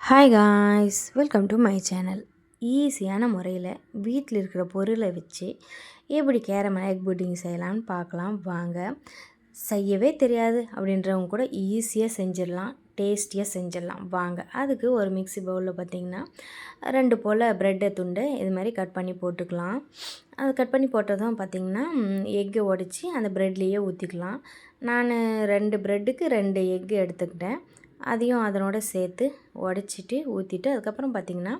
Hi guys welcome to my channel ஈஸியான முறையில் வீட்டில் இருக்கிற பொருளை வச்சு எப்படி கேரமல் எக் புட்டிங் செய்யலாம்னு பார்க்கலாம். வாங்க. செய்யவே தெரியாது. அப்படின்றவங்க கூட ஈஸியாக செஞ்சிடலாம். டேஸ்டியாக செஞ்சிடலாம். வாங்க. அதுக்கு ஒரு மிக்ஸி பவுலில் பார்த்திங்கன்னா ரெண்டு போல் ப்ரெட்டை துண்டு இது மாதிரி கட் பண்ணி போட்டுக்கலாம். அது கட் பண்ணி போட்டதும் பார்த்திங்கன்னா எக்கை உடச்சி அந்த ப்ரெட்லேயே ஊற்றிக்கலாம் நான் ரெண்டு ப்ரெட்டுக்கு ரெண்டு எக்கு எடுத்துக்கிட்டேன். அதையும் அதனோட சேர்த்து உடச்சிட்டு ஊற்றிட்டு அதுக்கப்புறம் பார்த்திங்கன்னா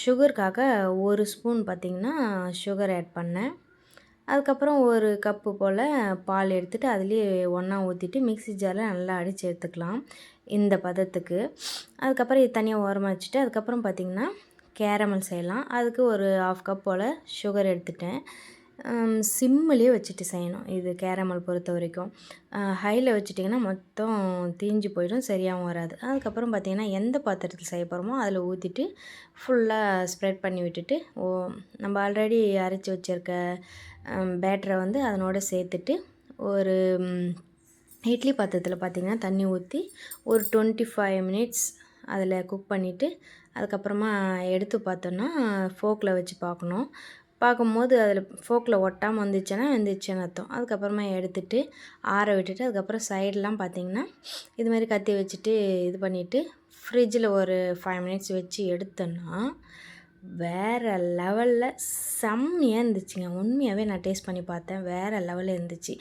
சுகருக்காக ஒரு ஸ்பூன் பார்த்திங்கன்னா சுகர் ஆட் பண்ணேன். அதுக்கப்புறம் ஒரு கப்பு போல் பால் எடுத்துகிட்டு அதுலேயே ஒன்றா ஊற்றிட்டு மிக்ஸி ஜாரில் நல்லா அடித்து எடுத்துக்கலாம் இந்த பதத்துக்கு. அதுக்கப்புறம் இது தனியாக ஓரமாக வச்சுட்டு அதுக்கப்புறம் பார்த்திங்கன்னா கேரமல் செய்யலாம். அதுக்கு ஒரு ஆஃப் கப் போல் சுகர் எடுத்துட்டேன். சிம்மிலே வச்சுட்டு செய்யணும். இது கேரமல் பொறுத்த வரைக்கும். ஹையில் வச்சுட்டிங்கன்னா மொத்தம் தீஞ்சு போயிடும் சரியாகவும் வராது. அதுக்கப்புறம் பார்த்திங்கன்னா எந்த பாத்திரத்தில் செய்ய போகிறோமோ அதில் ஊற்றிட்டு ஃபுல்லாக ஸ்ப்ரெட் பண்ணி விட்டுட்டு ஓ நம்ம ஆல்ரெடி அரைச்சி வச்சுருக்க பேட்டரை வந்து அதனோட சேர்த்துட்டு ஒரு இட்லி பாத்திரத்தில் பார்த்திங்கன்னா தண்ணி ஊற்றி ஒரு டுவெண்ட்டி ஃபைவ் மினிட்ஸ் அதில் குக் பண்ணிவிட்டு அதுக்கப்புறமா எடுத்து பார்த்தோன்னா ஃபோக்கில் வச்சு பார்க்கணும். பார்க்கும்போது அதில் ஃபோக்கில் ஒட்டாமல் வந்துச்சுன்னா வந்துச்சுன்னு அர்த்தம். அதுக்கப்புறமா எடுத்துட்டு ஆற விட்டுட்டு அதுக்கப்புறம் சைடெலாம் பார்த்திங்கன்னா இது மாதிரி கத்தி வச்சுட்டு இது பண்ணிவிட்டு ஃப்ரிட்ஜில் ஒரு ஃபைவ் மினிட்ஸ் வச்சு எடுத்தோன்னா வேறு லெவலில் செம்மையாக இருந்துச்சுங்க. உண்மையாகவே நான் டேஸ்ட் பண்ணி பார்த்தேன். வேறு லெவலில் இருந்துச்சு.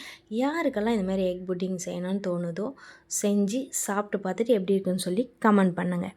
யாருக்கெல்லாம் இந்த மாதிரி எக் புட்டிங் செய்யணும்னு தோணுதோ செஞ்சு சாப்பிட்டு பார்த்துட்டு எப்படி இருக்குன்னு சொல்லி கமெண்ட் பண்ணுங்கள்